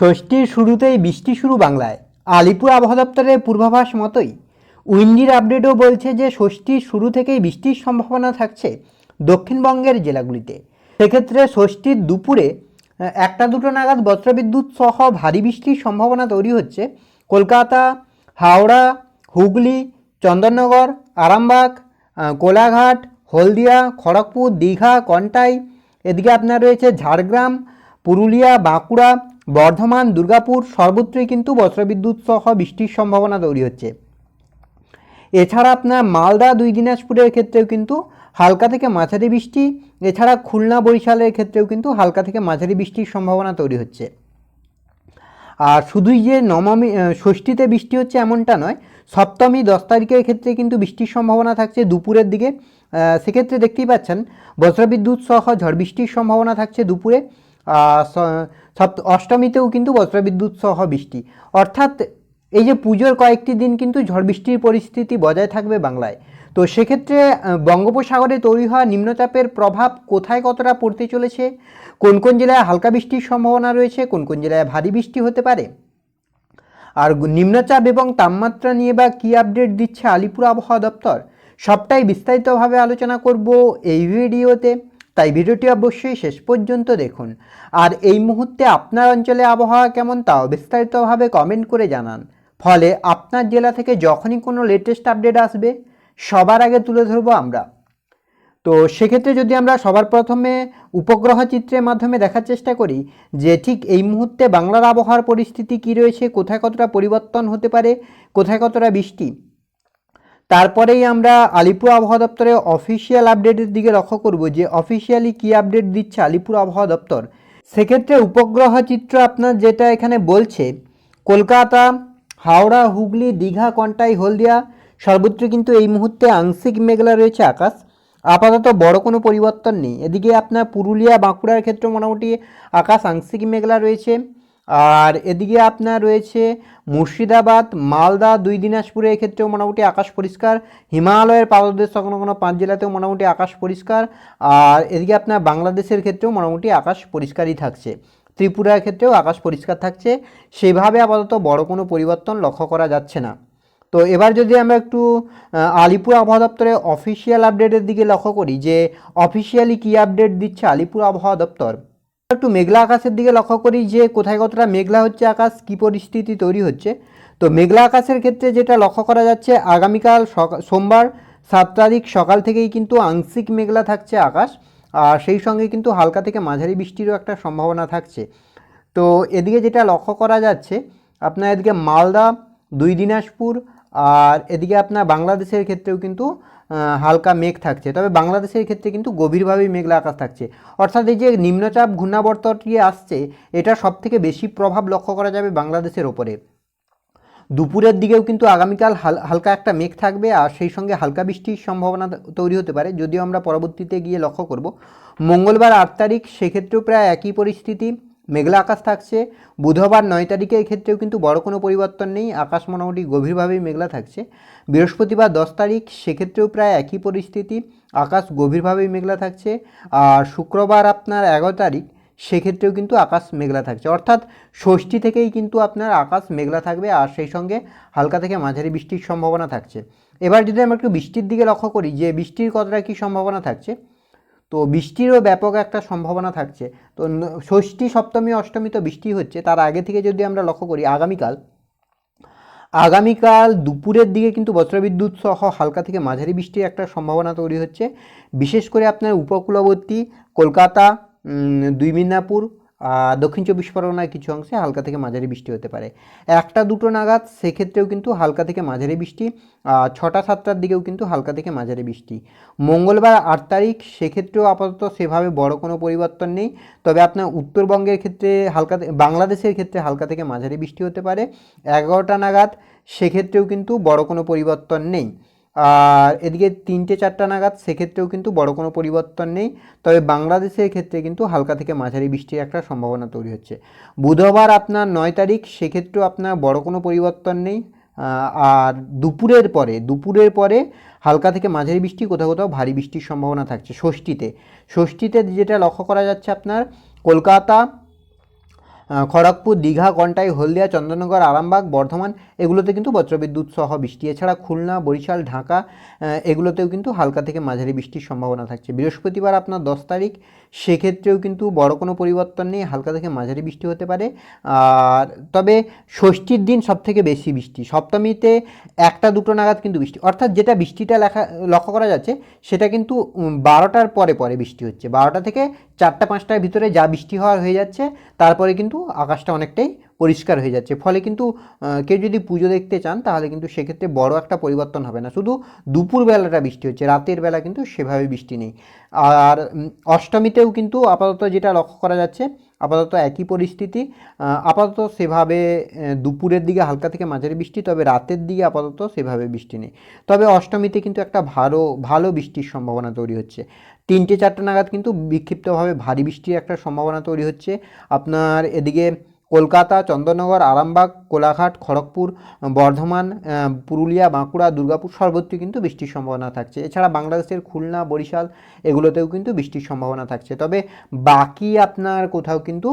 ষষ্ঠীর শুরুতেই বৃষ্টি শুরু বাংলায়। আলিপুর আবহাওয়া দপ্তরের পূর্বাভাস মতোই। উইন্ডির আপডেটও বলছে যে, ষষ্ঠীর শুরু থেকেই বৃষ্টির সম্ভাবনা থাকছে দক্ষিণবঙ্গের জেলাগুলিতে। সেক্ষেত্রে ষষ্ঠীর দুপুরে একটা দুটো নাগাদ বজ্রবিদ্যুৎ সহ ভারী বৃষ্টির সম্ভাবনা তৈরি হচ্ছে। কলকাতা, হাওড়া, হুগলি, চন্দননগর, আরামবাগ কোলাঘাট, হলদিয়া, খড়গপুর, দীঘা, কন্টাই। এদিকে আপনার রয়েছে ঝাড়গ্রাম, পুরুলিয়া, বাঁকুড়া বর্ধমান, দুর্গাপুর সর্বত্রই কিন্তু বজ্রবিদ্যুৎ সহ বৃষ্টির সম্ভাবনা তৈরি হচ্ছে। এছাড়া আপনার মালদা, দুই দিনাজপুরের ক্ষেত্রেও কিন্তু হালকা থেকে মাঝারি বৃষ্টি। এছাড়া খুলনা, বরিশালের ক্ষেত্রেও কিন্তু হালকা থেকে মাঝারি বৃষ্টির সম্ভাবনা তৈরি হচ্ছে। আর শুধুই যে নবমী ষষ্ঠীতে বৃষ্টি হচ্ছে এমনটা নয়, সপ্তমী, দশ তারিখের ক্ষেত্রে কিন্তু বৃষ্টির সম্ভাবনা থাকছে দুপুরের দিকে। সেক্ষেত্রে দেখতেই পাচ্ছেন, বজ্রবিদ্যুৎ সহ ঝড় বৃষ্টির সম্ভাবনা থাকছে দুপুরে। সপ্ত, অষ্টমীতেও কিন্তু বজ্রবিদ্যুৎ সহ বৃষ্টি। অর্থাৎ এই যে পুজোর কয়েকটি দিন কিন্তু ঝড় বৃষ্টির পরিস্থিতি বজায় থাকবে বাংলায়। তো সেক্ষেত্রে বঙ্গোপসাগরে তৈরি হওয়া নিম্নচাপের প্রভাব কোথায় কতটা পড়তে চলেছে? কোন কোন জেলায় হালকা বৃষ্টির সম্ভাবনা রয়েছে? কোন কোন জেলায় ভারী বৃষ্টি হতে পারে? আর নিম্নচাপ এবং তাপমাত্রা নিয়ে বা কী আপডেট দিচ্ছে আলিপুর আবহাওয়া দপ্তর? সবটাই বিস্তারিতভাবে আলোচনা করব এই ভিডিওতে। তাই ভিডিওটি অবশ্যই শেষ পর্যন্ত দেখুন। আর এই মুহূর্তে আপনার অঞ্চলে আবহাওয়া কেমন তাও বিস্তারিতভাবে কমেন্ট করে জানান। ফলে আপনার জেলা থেকে যখনই কোনো লেটেস্ট আপডেট আসবে, সবার আগে তুলে ধরবো আমরা। তো সেক্ষেত্রে যদি আমরা সবার প্রথমে উপগ্রহ চিত্রের মাধ্যমে দেখার চেষ্টা করি, যে ঠিক এই মুহূর্তে বাংলার আবহাওয়ার পরিস্থিতি কী রয়েছে, কোথায় কতটা পরিবর্তন হতে পারে, কোথায় কতটা বৃষ্টি তারপরেই আমরা আলিপুর আবহাওয়া দপ্তরের অফিসিয়াল আপডেটের দিকে লক্ষ্য করব যে অফিসিয়ালি কী আপডেট দিচ্ছে আলিপুর আবহাওয়া দপ্তর। সেক্ষেত্রে উপগ্রহ চিত্র আপনার যেটা এখানে বলছে, কলকাতা, হাওড়া, হুগলি, দীঘা, কন্টাই, হলদিয়া, সর্বত্র কিন্তু এই মুহূর্তে আংশিক মেঘলা রয়েছে আকাশ। আপাতত বড় কোনো পরিবর্তন নেই। এদিকে আপনার পুরুলিয়া, বাঁকুড়ার ক্ষেত্রে মোটামুটি আকাশ আংশিক মেঘলা রয়েছে। আর এদিকে আপনার রয়েছে মুর্শিদাবাদ, মালদা, দুই দিনাজপুরের ক্ষেত্রেও মোটামুটি আকাশ পরিষ্কার। হিমালয়ের পাদদেশ কোনো কোনো পাঁচ জেলাতেও মোটামুটি আকাশ পরিষ্কার। আর এদিকে আপনার বাংলাদেশের ক্ষেত্রেও মোটামুটি আকাশ পরিষ্কারই থাকছে। ত্রিপুরার ক্ষেত্রেও আকাশ পরিষ্কার থাকছে। সেভাবে আপাতত বড় কোনো পরিবর্তন লক্ষ্য করা যাচ্ছে না। তো এবার যদি আমরা একটু আলিপুর আবহাওয়া দপ্তরের অফিসিয়াল আপডেটের দিকে লক্ষ্য করি যে অফিসিয়ালি কী আপডেট দিচ্ছে আলিপুর আবহাওয়া দপ্তর? একটু মেঘলা আকাশের দিকে লক্ষ্য করি যে কোথায় কতটা মেঘলা হচ্ছে আকাশ, কী পরিস্থিতি তৈরি হচ্ছে। তো মেঘলা আকাশের ক্ষেত্রে যেটা লক্ষ্য করা যাচ্ছে, আগামীকাল সোমবার সাত তারিখ সকাল থেকেই কিন্তু আংশিক মেঘলা থাকছে আকাশ, আর সেই সঙ্গে কিন্তু হালকা থেকে মাঝারি বৃষ্টিরও একটা সম্ভাবনা থাকছে। তো এদিকে যেটা লক্ষ্য করা যাচ্ছে, আপনার এদিকে মালদা, দুই দিনাজপুর আর এদিকে আপনার বাংলাদেশের ক্ষেত্রেও কিন্তু হালকা মেঘ থাকছে। তবে বাংলাদেশের ক্ষেত্রে কিন্তু গভীরভাবেই মেঘলা আকাশ থাকছে। অর্থাৎ এই যে নিম্নচাপ ঘূর্ণাবর্তটি আসছে, এটা সব থেকে বেশি প্রভাব লক্ষ্য করা যাবে বাংলাদেশের ওপরে। দুপুরের দিকেও কিন্তু আগামীকাল হাল- হালকা একটা মেঘ থাকবে, আর সেই সঙ্গে হালকা বৃষ্টির সম্ভাবনা তৈরি হতে পারে। যদিও আমরা পরবর্তীতে গিয়ে লক্ষ্য করব, মঙ্গলবার আট তারিখ, সেক্ষেত্রেও প্রায় একই পরিস্থিতি। মেঘলা আকাশ থাকছে। বুধবার নয় তারিখের ক্ষেত্রেও কিন্তু বড় কোনো পরিবর্তন নেই। আকাশ মোটামুটি গভীরভাবেই মেঘলা থাকছে। বৃহস্পতিবার দশ তারিখ, সেক্ষেত্রেও প্রায় একই পরিস্থিতি। আকাশ গভীরভাবেই মেঘলা থাকছে। আর শুক্রবার আপনার এগারো তারিখ, সেক্ষেত্রেও কিন্তু আকাশ মেঘলা থাকছে। অর্থাৎ ষষ্ঠী থেকেই কিন্তু আপনার আকাশ মেঘলা থাকবে আর সেই সঙ্গে হালকা থেকে মাঝারি বৃষ্টির সম্ভাবনা থাকছে। এবার যদি আমরা একটু বৃষ্টির দিকে লক্ষ্য করি, যে বৃষ্টির কতটা কী সম্ভাবনা থাকছে তো বৃষ্টিরও ব্যাপক একটা সম্ভাবনা থাকছে। তো ষষ্ঠী, সপ্তমী, অষ্টমী তো বৃষ্টি হচ্ছে, তার আগে থেকে যদি আমরা লক্ষ্য করি আগামীকাল আগামীকাল দুপুরের দিকে কিন্তু বজ্রবিদ্যুৎ সহ হালকা থেকে মাঝারি বৃষ্টির একটা সম্ভাবনা তৈরি হচ্ছে। বিশেষ করে আপনার উপকূলবর্তী কলকাতা দুই মিদনাপুর দক্ষিণ চব্বিশ পরগনার কিছু অংশে হালকা থেকে মাঝারি বৃষ্টি হতে পারে। একটা দুটো নাগাদ সেক্ষেত্রেও কিন্তু হালকা থেকে মাঝারি বৃষ্টি ছটা সাতটার দিকেও কিন্তু হালকা থেকে মাঝারি বৃষ্টি। মঙ্গলবার আট তারিখ সেক্ষেত্রেও আপাতত সেভাবে বড় কোনো পরিবর্তন নেই। তবে আপনার উত্তরবঙ্গের ক্ষেত্রে হালকা বাংলাদেশের ক্ষেত্রে হালকা থেকে মাঝারি বৃষ্টি হতে পারে। এগারোটা নাগাদ সেক্ষেত্রেও কিন্তু বড় কোনো পরিবর্তন নেই। আর এদিকে তিনটে চারটা নাগাদ সেক্ষেত্রেও কিন্তু বড় কোনো পরিবর্তন নেই। তবে বাংলাদেশের ক্ষেত্রে কিন্তু হালকা থেকে মাঝারি বৃষ্টির একটা সম্ভাবনা তৈরি হচ্ছে। বুধবার আপনার নয় তারিখ, সেক্ষেত্রেও আপনার বড় কোনো পরিবর্তন নেই। আর দুপুরের পরে দুপুরের পরে হালকা থেকে মাঝারি বৃষ্টি, কোথাও কোথাও ভারী বৃষ্টির সম্ভাবনা থাকছে ষষ্ঠীতে। ষষ্ঠীতে যেটা লক্ষ্য করা যাচ্ছে আপনার, কলকাতা খড়গপুর, দীঘা, কন্টাই, হলদিয়া, চন্দননগর, আরামবাগ, বর্ধমান, এগুলোতে কিন্তু বজ্রবিদ্যুৎ সহ বৃষ্টি। এছাড়া খুলনা, বরিশাল, ঢাকা এগুলোতেও কিন্তু হালকা থেকে মাঝারি বৃষ্টির সম্ভাবনা থাকছে। বৃহস্পতিবার আপনার দশ তারিখ, সেক্ষেত্রেও কিন্তু বড় কোনো পরিবর্তন নেই, হালকা থেকে মাঝারি বৃষ্টি হতে পারে। আর তবে ষষ্ঠীর দিন সব থেকে বেশি বৃষ্টি। সপ্তমীতে একটা দুটো নাগাদ কিন্তু বৃষ্টি। অর্থাৎ যেটা বৃষ্টিটা লেখা, লক্ষ্য করা যাচ্ছে, সেটা কিন্তু বারোটার পরে পরে বৃষ্টি হচ্ছে। বারোটা থেকে চারটা পাঁচটার ভিতরে যা বৃষ্টি হওয়ার হয়ে যাচ্ছে, তারপরে কিন্তু আকাশটা অনেকটাই পরিষ্কার হয়ে যাচ্ছে। ফলে কিন্তু কেউ যদি পুজো দেখতে চান, তাহলে কিন্তু সেক্ষেত্রে বড় একটা পরিবর্তন হবে না। শুধু দুপুর বেলাটা বৃষ্টি হচ্ছে, রাতের বেলা কিন্তু সেভাবে বৃষ্টি নেই। আর অষ্টমীতেও কিন্তু আপাতত যেটা লক্ষ্য করা যাচ্ছে, আপাতত একই পরিস্থিতি। আপাতত সেভাবে দুপুরের দিকে হালকা থেকে মাঝারি বৃষ্টি, তবে রাতের দিকে আপাতত সেভাবে বৃষ্টি নেই। তবে অষ্টমীতে কিন্তু একটা ভালো ভালো বৃষ্টির সম্ভাবনা তৈরি হচ্ছে। তিনটে চারটে নাগাদ কিন্তু বিক্ষিপ্তভাবে ভারী বৃষ্টির একটা সম্ভাবনা তৈরি হচ্ছে। আপনার এদিকে কলকাতা, চন্দননগর, আরামবাগ, কোলাঘাট, খড়গপুর, বর্ধমান পুরুলিয়া, বাঁকুড়া, দুর্গাপুর সর্বত্র কিন্তু বৃষ্টির সম্ভাবনা থাকছে। এছাড়া বাংলাদেশের খুলনা, বরিশাল এগুলোতেও কিন্তু বৃষ্টির সম্ভাবনা থাকছে। তবে বাকি আপনার কোথাও কিন্তু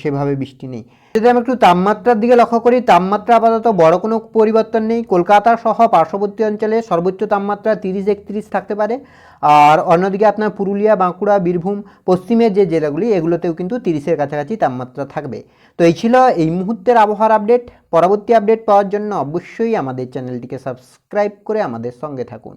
সেভাবে বৃষ্টি নেই। যদি আমি একটু তাপমাত্রার দিকে লক্ষ্য করি, তাপমাত্রা আপাতত বড় কোনো পরিবর্তন নেই। কলকাতা সহ পার্শ্ববর্তী অঞ্চলে সর্বোচ্চ তাপমাত্রা তিরিশ একত্রিশ থাকতে পারে। আর অন্যদিকে আপনার পুরুলিয়া, বাঁকুড়া, বীরভূম, পশ্চিমের যে জেলাগুলি, এগুলোতেও কিন্তু তিরিশের কাছাকাছি তাপমাত্রা থাকবে। তো এই ছিল এই মুহূর্তের আবহাওয়ার আপডেট। পরবর্তী আপডেট পাওয়ার জন্য অবশ্যই আমাদের চ্যানেলটিকে সাবস্ক্রাইব করে আমাদের সঙ্গে থাকুন।